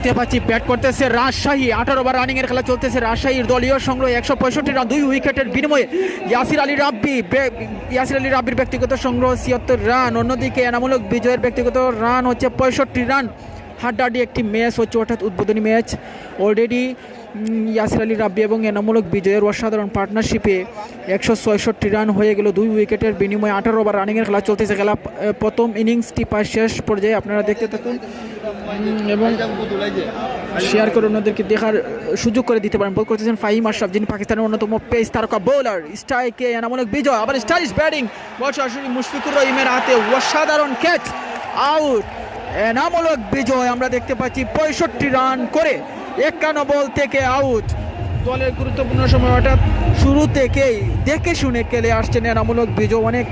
দেখতে পাচ্ছি ব্যাট করতেছে রাজশাহী। আঠারো ওভার রানিংয়ের খেলা চলতেছে রাজশাহীর দলীয় সংগ্রহ। একশো পঁয়ষট্টি রান, দুই উইকেটের বিনিময়ে ইয়াসির আলী রাব্বি ইয়াসির আলী রাব্বির ব্যক্তিগত সংগ্রহ, ছিয়াত্তর রান। অন্যদিকে এনামূলক বিজয়ের ব্যক্তিগত রান হচ্ছে পঁয়ষট্টি রান। হাড্ডাহাড্ডি একটি ম্যাচ হচ্ছে, অর্থাৎ উদ্বোধনী ম্যাচ অলরেডি ইয়াসির আলী রাব্বি এবং এনামূলক বিজয়ের অসাধারণ পার্টনারশিপে একশো ছয়ষট্টি রান হয়ে গেল দুই উইকেটের বিনিময়ে আঠারো ওভার রানিংয়ের খেলা চলতেছে। খেলা প্রথম ইনিংসটি প্রায় শেষ পর্যায়ে আপনারা দেখতে থাকুন। এবং শেয়ার করে অন্যদেরকে দেখার সুযোগ করে দিতে পারেন। বল করতেছেন ফাহিম আশরাফ, যিনি পাকিস্তানের অন্যতম পেস তারকা বোলার স্ট্রাইকে এনামূলক বিজয়। আবার স্টাইলিশ ব্যাটিং বল মুশফিকুর রহিমের হাতে অসাধারণ ক্যাচ আউট এনামূলক বিজয়। আমরা দেখতে পাচ্ছি পঁয়ষট্টি রান করে একান্ন বল থেকে আউট। দলের গুরুত্বপূর্ণ সময় অর্থাৎ শুরু থেকেই দেখে শুনে খেলে আসছেন এনামূলক বিজয় অনেক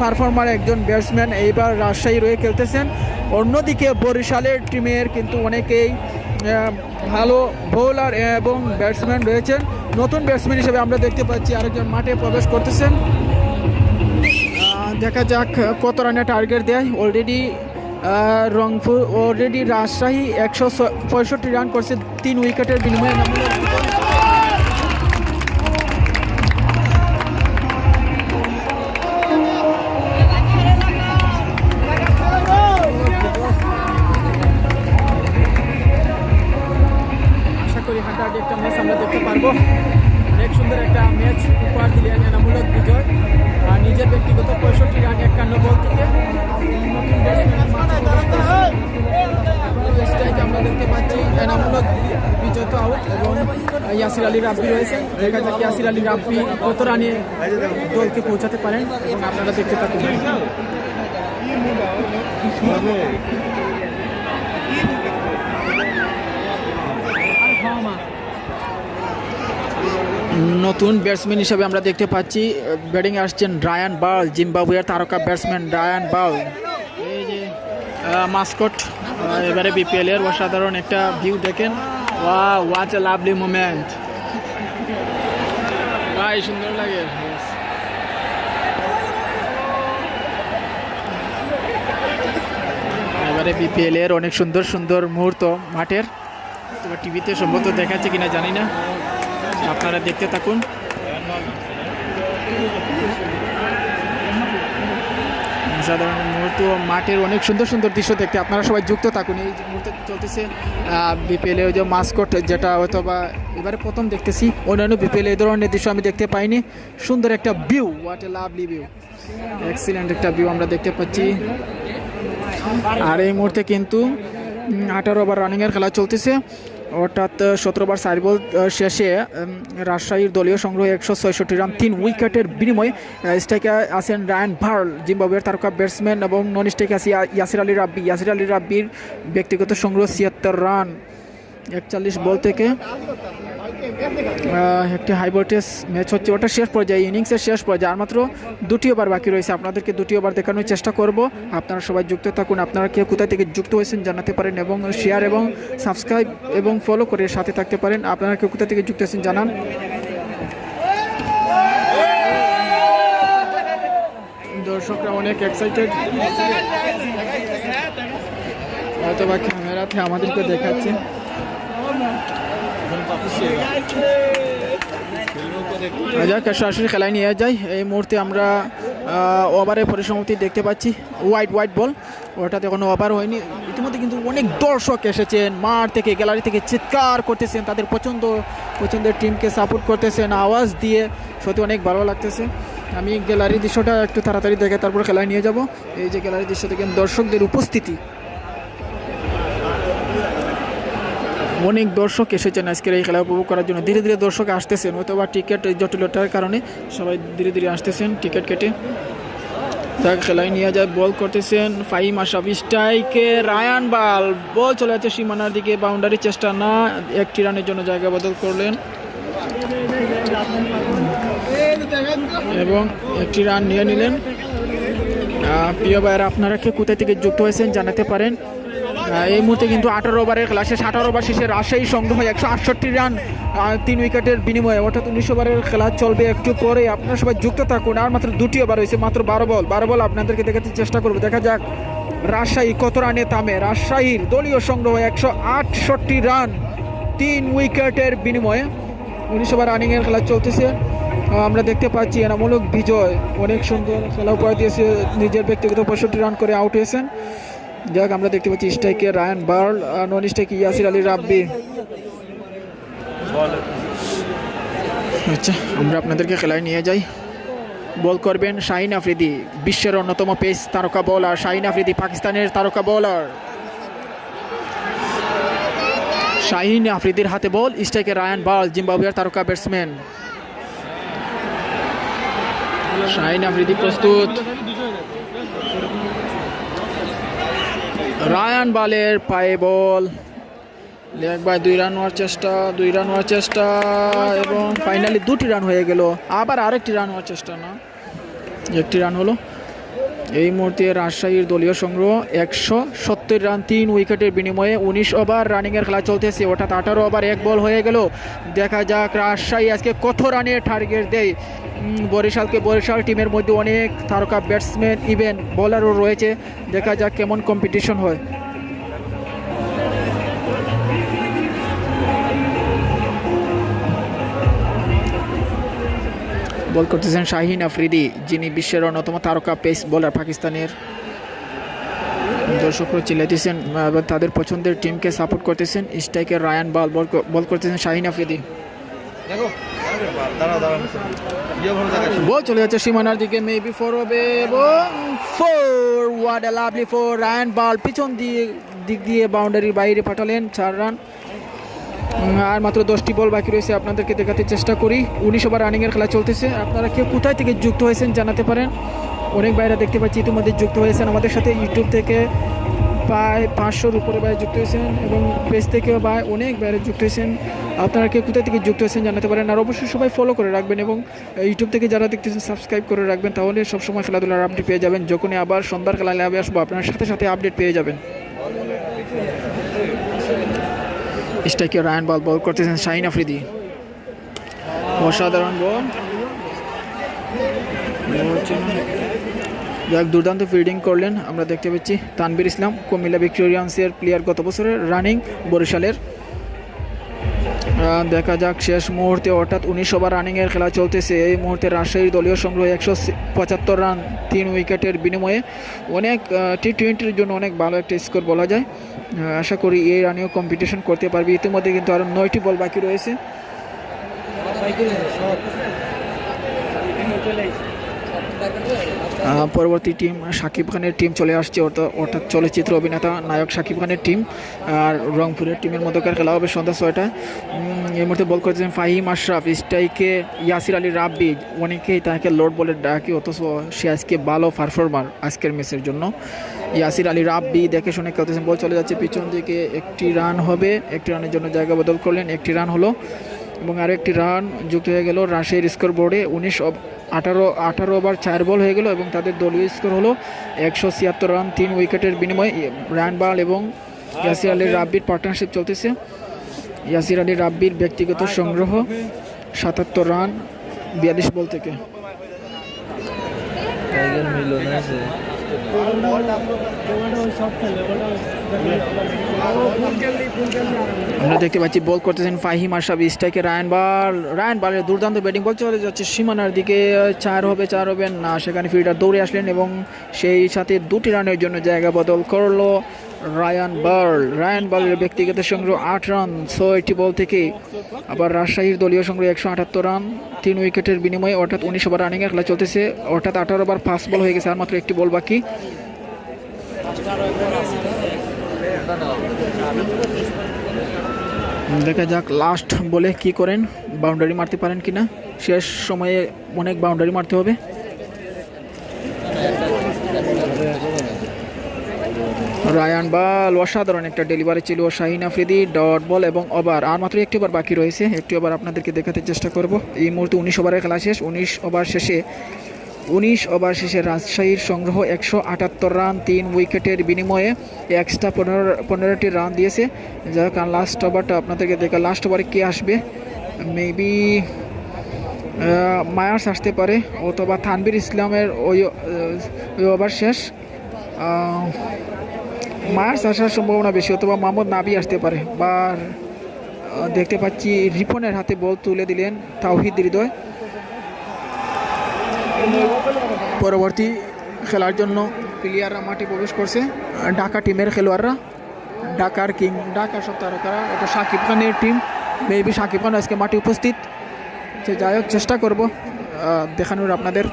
পারফর্মার একজন ব্যাটসম্যান এইবার রাজশাহী রয়ে খেলতেছেন। অন্যদিকে বরিশালের টিমের কিন্তু অনেকেই ভালো বোলার এবং ব্যাটসম্যান রয়েছেন। নতুন ব্যাটসম্যান হিসেবে আমরা দেখতে পাচ্ছি আরেকজন মাঠে প্রবেশ করতেছেন। দেখা যাক কত রানে টার্গেট দেয়। অলরেডি রংপুর অলরেডি রাজশাহী একশো পঁয়ষট্টি রান করছে তিন উইকেটের বিনিময়ে রাব্বি রয়েছে। দেখা যাক ইয়াসির আলী রাব্বি কত রানে দলকে পৌঁছাতে পারেন এবং আপনারা দেখতে থাকুন। নতুন ব্যাটসম্যান হিসেবে আমরা দেখতে পাচ্ছি ব্যাটিং আসছেন রায়ান বাল, জিম্বাবুয়ের তারকা ব্যাটসম্যান রায়ান বাল। এই যে মাস্কট এবারে বিপিএল এর অসাধারণ একটা ভিউ দেখেন। ওয়া ওয়াচ এ লাভলি মোমেন্ট ভাই সুন্দর লাগে এবারে বিপিএল এর অনেক সুন্দর সুন্দর মুহূর্ত মাঠের। তোমার টিভিতে সম্ভবত দেখাচ্ছে কিনা জানি না। আপনারা দেখতে থাকুন। সাধারণ মুহূর্ত, মাঠের অনেক সুন্দর সুন্দর দৃশ্য দেখতে আপনারা সবাই যুক্ত থাকুন। এই মুহূর্তে চলতেছে বিপিএল যে মাস্কট যেটা হয়তো বা এবারে প্রথম দেখতেছি, অন্যান্য বিপিএল এই ধরনের দৃশ্য আমি দেখতে পাইনি। সুন্দর একটা view what a lovely view excellent একটা ভিউ আমরা দেখতে পাচ্ছি। আর এই মুহূর্তে কিন্তু আঠারো ওভার রানিংয়ের খেলা চলতেছে। অর্থাৎ সতেরো বার চার বল শেষে রাজশাহীর দলীয় সংগ্রহে একশো ছয়ষট্টি রান, তিন উইকেটের বিনিময়ে স্ট্রাইকে আছেন রায়ান ভার্ল, জিম্বাবুয়ের তারকা ব্যাটসম্যান এবং নন স্ট্রাইকে আছে ইয়াসির আলী রাব্বি, ইয়াসির আলী রাব্বির ব্যক্তিগত সংগ্রহ ছিয়াত্তর রান, একচল্লিশ বল থেকে। একটি হাই ভোল্টেজ ম্যাচ হচ্ছে, ওটা শেষ পর্যায়ে ইনিংসের শেষ পর্যায়ে। আর মাত্র দুটি ওভার বাকি রয়েছে। আপনাদেরকে দুটি ওভার দেখানোর চেষ্টা করব। আপনারা সবাই যুক্ত থাকুন। আপনারা কে কোথায় থেকে যুক্ত হয়েছেন জানাতে পারেন এবং শেয়ার এবং সাবস্ক্রাইব এবং ফলো করে সাথে থাকতে পারেন। আপনারা কে কোথা থেকে যুক্ত হয়েছেন জানান। দর্শকরা অনেক এক্সাইটেড হয়তো বা ক্যামেরাতে আমাদেরকে দেখাচ্ছে। যাক সরাসরি খেলায় নিয়ে যাই। এই মুহূর্তে আমরা ওভারের পরিসমাপ্তি দেখতে পাচ্ছি। হোয়াইট হোয়াইট বল ওটাতে কোনো ওভার হয়নি। ইতিমধ্যে কিন্তু অনেক দর্শক এসেছেন, মাঠ থেকে গ্যালারি থেকে চিৎকার করতেছেন, তাদের পছন্দ, পছন্দের টিমকে সাপোর্ট করতেছেন, আওয়াজ দিয়ে। সত্যি অনেক ভালো লাগতেছে। আমি গ্যালারির দৃশ্যটা একটু তাড়াতাড়ি দেখে তারপর খেলায় নিয়ে যাব। এই যে গ্যালারির দৃশ্য দেখেন দর্শকদের উপস্থিতি। অনেক দর্শক এসেছেন আজকের এই খেলা উপভোগ করার জন্য। ধীরে ধীরে দর্শক আসতেছেন হয়তো বা টিকিট জটিলতার কারণে সবাই ধীরে ধীরে আসতেছেন টিকিট কেটে। তাকে খেলায় নিয়ে যায়, বল করতেছেন ফাইম আশাফ স্ট্রাইকে রায়ান বাল, বল চলে যাচ্ছে সীমানার দিকে বাউন্ডারি চেষ্টা না, একটি রানের জন্য জায়গা বদল করলেন। এবং একটি রান নিয়ে নিলেন। প্রিয় ভাইয়েরা, আপনারা কে কোথায় থেকে যুক্ত হয়েছেন জানাতে পারেন। এই মুহূর্তে কিন্তু আঠারো ওভারের খেলা। শেষ আঠারো ওভার শেষে রাজশাহী সংগ্রহ একশো আটষট্টি রান তিন উইকেটের বিনিময়ে। অর্থাৎ উনিশ ওভারের খেলা চলবে একটু পরে। আপনারা সবাই যুক্ত থাকুন। আর মাত্র দুটি ওভার হয়েছে মাত্র বারো বল। বারো বল আপনাদেরকে দেখাতে চেষ্টা করব। দেখা যাক রাজশাহী কত রানে থামে। রাজশাহীর দলীয় সংগ্রহ একশো আটষট্টি রান, তিন উইকেটের বিনিময়ে। উনিশ ওভার রানিংয়ের খেলা চলতেছে। আমরা দেখতে পাচ্ছি এনামূলক বিজয়। অনেক সুন্দর খেলা উপহার দিয়েছে। নিজের ব্যক্তিগত পঁয়ষট্টি রান করে আউট হয়েছেন। যাক, আমরা দেখতে পাচ্ছি স্ট্রাইকে রায়ান বার্ল নন স্ট্রাইকে ইয়াসির আলী রাব্বি। আচ্ছা আমরা আপনাদেরকে খেলায় নিয়ে যাই। বল করবেন শাহিন আফ্রিদি, বিশ্বের অন্যতম পেস তারকা বোলার শাহিন আফ্রিদি, পাকিস্তানের তারকা বোলার শাহিন আফ্রিদির হাতে বল স্ট্রাইকে রায়ান বাল জিম্বাবুয়ের তারকা ব্যাটসম্যান শাহিন আফ্রিদি প্রস্তুত। রায়ান বালের পায়ে বল। একবার দুই রান হওয়ার চেষ্টা, দুই রান হওয়ার চেষ্টা এবং ফাইনালি দুটি রান হয়ে গেল। আবার আরেকটি রান হওয়ার চেষ্টা না। একটি রান হলো। এই মুহূর্তে রাজশাহীর দলীয় সংগ্রহ একশো সত্তর রান, তিন উইকেটের বিনিময়ে উনিশ ওভার রানিংয়ের খেলা চলতেছে। অর্থাৎ আঠারো ওভার এক বল হয়ে গেল। দেখা যাক রাজশাহী আজকে কত রানের টার্গেট দেয়। বরিশালকে, বরিশাল টিমের মধ্যে অনেক তারকা ব্যাটসম্যান ইভেন বোলারও রয়েছে। দেখা যাক কেমন কম্পিটিশন হয়। বল করতেছেন শাহিন আফ্রিদি, যিনি বিশ্বের অন্যতম তারকা পেস বোলার পাকিস্তানের। দর্শকরা এবং তাদের পছন্দের টিমকে সাপোর্ট করতেছেন। স্ট্রাইকের রায়ান বল বল করতেছেন শাহিন আফ্রিদি। দেখো চলে যাচ্ছে সীমানার দিকে মেবি ফোর ফোর ফোর পিছন দিক দিয়ে বাউন্ডারির বাইরে পাঠালেন চার রান আর মাত্র দশটি বল বাকি রয়েছে, আপনাদেরকে দেখাতে চেষ্টা করি। উনিশ ওভার রানিংয়ের খেলা চলতেছে। আপনারা কেউ কোথায় থেকে যুক্ত হয়েছেন জানাতে পারেন। অনেক বাইরে দেখতে পাচ্ছি ইতিমধ্যে যুক্ত হয়েছেন আমাদের সাথে, ইউটিউব থেকে। প্রায় পাঁচশোর উপরে বাইরে যুক্ত হয়েছেন এবং পেজ থেকেও বা অনেক বাইরে যুক্ত হয়েছেন। আপনারা কেউ কোথায় থেকে যুক্ত হয়েছেন জানাতে পারেন। আর অবশ্যই সবাই ফলো করে রাখবেন এবং ইউটিউব থেকে যারা দেখতেছেন সাবস্ক্রাইব করে রাখবেন, তাহলে সবসময় খেলাধুলার আপডেট পেয়ে যাবেন। যখনই আবার সন্ধ্যার খেলা লাভে আসব, আপনার সাথে সাথে আপডেট পেয়ে যাবেন। স্ট্রাইকে রায়ান বল বল করতেছেন শাহিন আফ্রিদি। অসাধারণ বল যাক, দুর্দান্ত ফিল্ডিং করলেন। আমরা দেখতে পাচ্ছি তানবির ইসলাম, কুমিল্লা ভিক্টোরিয়ান্সের প্লেয়ার গত বছরের রানিং বরিশালের। দেখা যাক শেষ মুহূর্তে অর্থাৎ উনিশ ওভার রানিংয়ের খেলা চলতেছে। এই মুহূর্তে রাজশাহীর দলীয় সংগ্রহ একশো পঁচাত্তর রান তিন উইকেটের বিনিময়ে অনেক টি টোয়েন্টির জন্য অনেক ভালো একটা স্কোর বলা যায়। আশা করি এই রানেও কম্পিটিশন করতে পারবে। ইতিমধ্যে কিন্তু আরও নয়টি বল বাকি রয়েছে। পরবর্তী টিম শাকিব খানের টিম চলে আসছে অর্থাৎ চলচ্চিত্র অভিনেতা নায়ক শাকিব খানের টিম আর রংপুরের টিমের মধ্যকার খেলা হবে সন্ধ্যা ছয়টায় এই মুহূর্তে বল করেছেন ফাহিম আশরাফ, স্ট্রাইকে ইয়াসির আলী রাব্বি, অনেকেই তাকে লোড বলে ডাকি, অথচ সে আজকে ভালো পারফর্মার আজকের ম্যাচের জন্য। ইয়াসির আলী রাব্বি দেখে শুনে খেলতেছেন, বল চলে যাচ্ছে পিছন দিকে, একটি রান হবে, একটি রানের জন্য জায়গা বদল করলেন, একটি রান হলো। এবং আরেকটি রান যুক্ত হয়ে গেল রাশিয়ার স্কোর বোর্ডে উনিশ আঠারো আঠারো ওভার চার বল হয়ে গেল এবং তাদের দলীয় স্কোর হলো একশো ছিয়াত্তর রান, তিন উইকেটের বিনিময়ে। রান বাল এবং ইয়াসির আলীর রাব্বির পার্টনারশিপ চলতেছে। ইয়াসির আলী রাব্বির ব্যক্তিগত সংগ্রহ, সাতাত্তর রান, বিয়াল্লিশ বল থেকে। আমরা দেখতে পাচ্ছি বল করতেছেন ফাহিম আশাব স্ট্রাইকে রায়ন বাল। রায়ন বালের দুর্দান্ত ব্যাটিং বল চলে যাচ্ছে সীমানার দিকে। চার হবে চার হবে না, সেখানে ফিল্ডার দৌড়ে আসলেন এবং সেই সাথে দুটি রানের জন্য জায়গা বদল করল রায়ান বার্ল। রায়ান বার্লের ব্যক্তিগত সংগ্রহ আট রান, ছয়টি বল থেকে। আবার রাজশাহীর দলীয় সংগ্রহ একশো আটাত্তর রান, তিন উইকেটের বিনিময়ে অর্থাৎ উনিশ ওভার রানিংয়ের খেলা চলতেছে। অর্থাৎ আঠারো ওভার পাঁচ বল হয়ে গেছে, আর মাত্র একটি বল বাকি। দেখা যাক লাস্ট বলে কি করেন বাউন্ডারি মারতে পারেন কিনা। শেষ সময়ে অনেক বাউন্ডারি মারতে হবে। রায়ান বল, অসাধারণ একটা ডেলিভারি ছিল শাহিন আফ্রিদি ডট বল এবং ওভার আর মাত্র একটি ওভার বাকি রয়েছে, একটি ওভার আপনাদেরকে দেখাতে চেষ্টা করব। এই মুহূর্তে উনিশ ওভারের খেলা শেষ, উনিশ ওভার শেষে, উনিশ ওভার শেষে রাজশাহীর সংগ্রহ একশো আটাত্তর রান, তিন উইকেটের বিনিময়ে এক্সট্রা পনেরো, পনেরোটি রান দিয়েছে। যাক আর লাস্ট ওভারটা আপনাদেরকে দেখা লাস্ট ওভারে কে আসবে? মেবি মায়ার্স আসতে পারে, অথবা থানবির ইসলামের ওই ওই ওভার শেষ। মার্চ আসার সম্ভাবনা বেশি, অথবা মোহাম্মদ নাবি আসতে পারে। বা দেখতে পাচ্ছি রিপনের হাতে বল তুলে দিলেন তাওহিদ হৃদয়। পরবর্তী খেলার জন্য প্লেয়াররা মাঠে প্রবেশ করছে ঢাকা টিমের খেলোয়াড়রা। ঢাকার কিং ঢাকা সব তারকারা এটা সাকিব খানের টিম মেবি সাকিব খান আজকে মাঠে উপস্থিত। যাই হোক, চেষ্টা করব দেখানোর আপনাদের।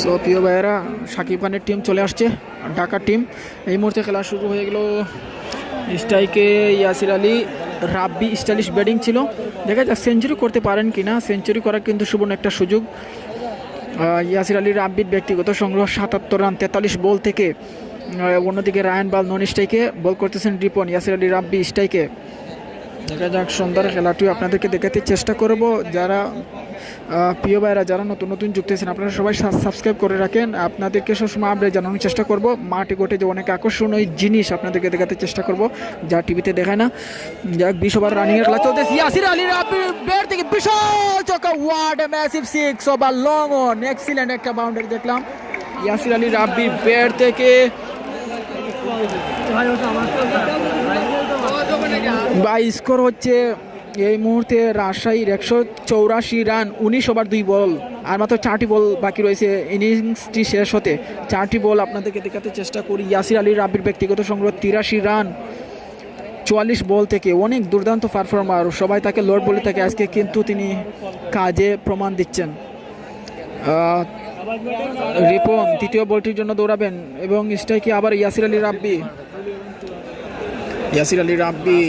সো প্রিয় ভাইয়েরা সাকিব খানের টিম চলে আসছে ঢাকার টিম এই মুহূর্তে খেলা শুরু হয়ে গেল স্ট্রাইকে ইয়াসির আলী, রাব্বি স্টাইলিশ ব্যাটিং ছিল। দেখা যাক, সেঞ্চুরি করতে পারেন কি না। সেঞ্চুরি করার কিন্তু সুবর্ণ একটা সুযোগ। ইয়াসির আলী, রাব্বির ব্যক্তিগত সংগ্রহ, সাতাত্তর রান, তেতাল্লিশ বল থেকে। অন্যদিকে রায়ান বাল, নন স্ট্রাইকে। বল করতেছেন রিপন, ইয়াসির আলী, রাব্বি স্ট্রাইকে। দেখা যাক, সুন্দর খেলাটিও আপনাদেরকে দেখাতে চেষ্টা করব। যারা প্রিয় ভাইরা, যারা নতুন নতুন যুক্ত হয়েছেন, আপনারা সবাই সাবস্ক্রাইব করে রাখেন। আপনাদেরকে সবসময় আপডেট জানানোর চেষ্টা করব। মাটি গোটে যে অনেক আকর্ষণীয় জিনিস আপনাদেরকে দেখাতে চেষ্টা করব, যা টিভিতে দেখায় না। যাক, বিশ ওভার রানিং এর খেলা চলতেছে। ইয়াসির আলী রাব্বি ব্যাট থেকে বিশাল চকা what a massive six over long on excellent একটা বাউন্ডারি দেখলাম। ইয়াসির আলী রাব্বি ব্যাট থেকে বা স্কোর হচ্ছে এই মুহূর্তে রাজশাহীর একশো চৌরাশি রান, উনিশ ওভার, দুই বল, আর মাত্র চারটি বল বাকি রয়েছে। ইনিংসটি শেষ হতে চারটি বল আপনাদেরকে দেখাতে চেষ্টা করি। ইয়াসির আলী রাবির ব্যক্তিগত সংগ্রহ তিরাশি রান, চুয়াল্লিশ বল থেকে অনেক দুর্দান্ত পারফর্মার। সবাই তাকে লর্ড বলে থাকে, আজকে কিন্তু তিনি কাজে প্রমাণ দিচ্ছেন। রিপন, তৃতীয় বলটির জন্য দৌড়াবেন এবং স্ট্রাইকে আবার ইয়াসির আলী রাব্বি। ইয়াসির আলী রাব্বি,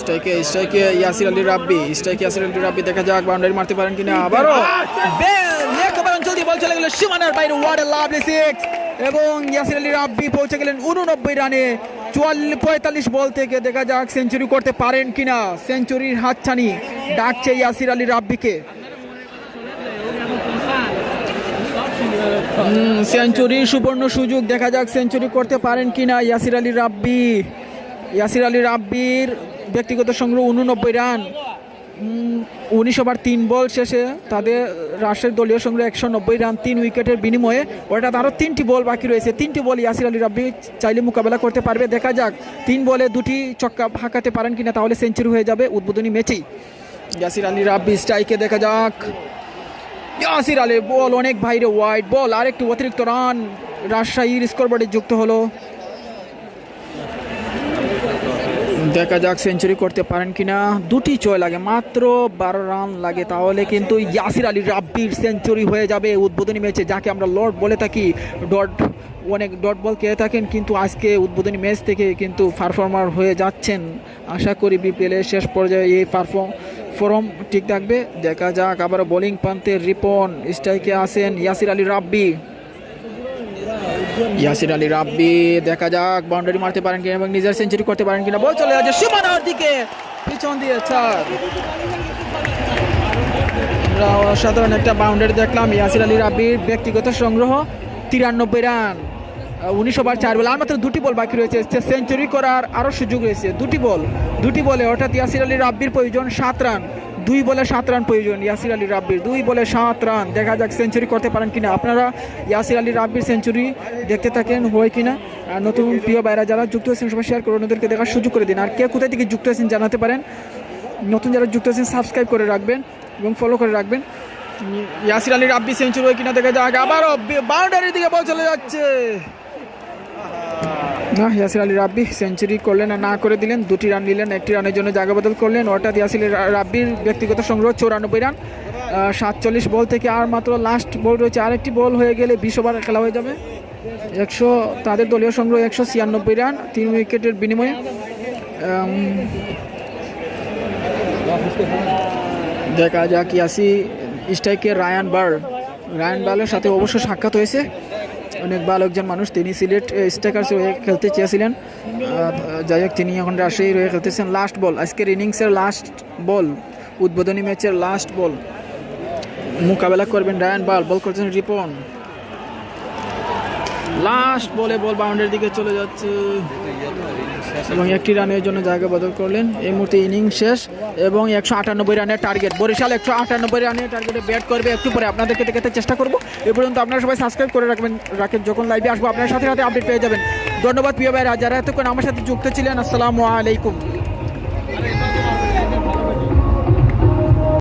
স্ট্রাইকে স্ট্রাইকে, ইয়াসির আলী রাব্বি, স্ট্রাইকে ইয়াসির আলী রাব্বি, দেখা যাক বাউন্ডারি মারতে পারেন কিনা আবারও। দিয়ে বল চলে গেল সীমানার বাইরে ওয়াট লাভলি সিক্স। এবং ইয়াসির আলী রাব্বি পৌঁছে গেলেন উননব্বই রানে, চুয়াল্লিশ, পঁয়তাল্লিশ বল থেকে দেখা যাক সেঞ্চুরি করতে পারেন কিনা। সেঞ্চুরির হাতছানি ডাকছে ইয়াসির আলী রাব্বিকে। সেঞ্চুরির সুবর্ণ সুযোগ, দেখা যাক সেঞ্চুরি করতে পারেন কিনা ইয়াসির আলী রাব্বি। ইয়াসির আলী রাব্বির ব্যক্তিগত সংগ্রহ উননব্বই রান। উনিশ ওভার তিন বল শেষে তাদের রাষ্ট্রের দলীয় সংগ্রহ একশো নব্বই রান, তিন উইকেটের বিনিময়ে। অর্থাৎ আরও তিনটি বল বাকি রয়েছে। তিনটি বল ইয়াসির আলী রাব্বি চাইলে মোকাবেলা করতে পারবে। দেখা যাক, তিন বলে দুটি চক্কা হাঁকাতে পারেন কিনা, তাহলে সেঞ্চুরি হয়ে যাবে উদ্বোধনী ম্যাচেই। ইয়াসির আলী রাব্বি স্ট্রাইকে দেখা যাক। ইয়াসির আলী বল অনেক বাইরে ওয়াইড বল আর একটু অতিরিক্ত রান। রাজশাহীর স্কোরবোর্ডে যুক্ত হলো। দেখা যাক সেঞ্চুরি করতে পারেন কিনা। দুটি ছয় লাগে, মাত্র বারো রান লাগে। তাহলে কিন্তু ইয়াসির আলী রাব্বির সেঞ্চুরি হয়ে যাবে উদ্বোধনী ম্যাচে, যাকে আমরা লর্ড বলে থাকি। ডট অনেক, ডট বল খেয়ে থাকেন, কিন্তু আজকে উদ্বোধনী ম্যাচ থেকে কিন্তু পারফর্মার হয়ে যাচ্ছেন। আশা করি বিপিএলের শেষ পর্যায়ে এই পারফর্ম, ফরম ঠিক থাকবে। দেখা যাক আবার বোলিং প্রান্তে রিপন, স্ট্রাইকে আসেন ইয়াসির আলী রাব্বি। ইয়াসির আলী রাব্বি, দেখা যাক বাউন্ডারি মারতে পারেন কিনা এবং নিজের সেঞ্চুরি করতে পারেন কিনা। বল চলে যাচ্ছে সীমানার দিকে। পিছন দিয়ে চার। আমরা অসাধারণ একটা বাউন্ডারি দেখলাম। ইয়াসির আলী রাব্বির ব্যক্তিগত সংগ্রহ, তিরানব্বই রান। উনিশ ওভার চার বল। আর মাত্র দুটি বল বাকি রয়েছে। সেঞ্চুরি করার আরও সুযোগ রয়েছে। দুটি বল, দুটি বলে। অর্থাৎ ইয়াসির আলী রাব্বির প্রয়োজন সাত রান। দুই বলে সাত রান প্রয়োজন ইয়াসির আলী রাব্বির। দুই বলে সাত রান। দেখা যাক সেঞ্চুরি করতে পারেন কিনা। আপনারা ইয়াসির আলী রাব্বির সেঞ্চুরি দেখতে থাকেন, হয় কিনা। আর নতুন প্রিয় বাইরা যারা যুক্ত হয়েছেন সবাই শেয়ার করে ওদেরকে দেখার সুযোগ করে দিন। আর কে কোথায় থেকে যুক্ত হয়েছেন জানাতে পারেন। নতুন যারা যুক্ত আছেন সাবস্ক্রাইব করে রাখবেন এবং ফলো করে রাখবেন। ইয়াসির আলী রাব্বি সেঞ্চুরি হয় কিনা দেখা যাক। আবারও বাউন্ডারির দিকে বল চলে যাচ্ছে। ইয়াসির আলী রাব্বি সেঞ্চুরি করলেন না করে দিলেন, দুটি রান নিলেন, একটি রানের জন্য জায়গা বদল করলেন। অর্থাৎ ইয়াসির রাব্বির ব্যক্তিগত সংগ্রহ চৌরানব্বই রান সাতচল্লিশ বল থেকে আর মাত্র লাস্ট বল রয়েছে। আরেকটি বল হয়ে গেলে বিশ ওভার খেলা হয়ে যাবে। একশো, তাদের দলীয় সংগ্রহ একশো ছিয়ানব্বই রান, তিন উইকেটের বিনিময়ে দেখা যাক ইয়াসি, স্ট্রাইকের রায়ান বার রায়ান বার্লের সাথে অবশ্য সাক্ষাৎ হয়েছে। অনেক ভালো একজন মানুষ। তিনি সিলেট স্ট্রাইকার্স হয়ে খেলতে চেয়েছিলেন। যাই হোক, তিনি এখন রাজশাহী রয়ে খেলতেছেন। লাস্ট বল আজকের ইনিংসের লাস্ট বল উদ্বোধনী ম্যাচের লাস্ট বল মোকাবেলা করবেন ডায়ান বাল, বল করছেন রিপন। লাস্ট বলে বল বাউন্ডারির দিকে চলে যাচ্ছে। এবং একটি রানের জন্য জায়গা বদল করলেন। এই মুহূর্তে ইনিংস শেষ এবং একশো আটানব্বই রানের টার্গেট। বরিশাল একশো আটানব্বই রানের টার্গেটে ব্যাট করবে একটু পরে। আপনাদেরকে দেখাতে চেষ্টা করব। এ পর্যন্ত আপনারা সবাই সাবস্ক্রাইব করে রাখবেন। রাখেন যখন লাইভে আসব, আপনার সাথে সাথে আপডেট পেয়ে যাবেন। ধন্যবাদ প্রিয় ভাইরা যারা এতক্ষণ আমার সাথে যুক্ত ছিলেন, আসসালামু আলাইকুম।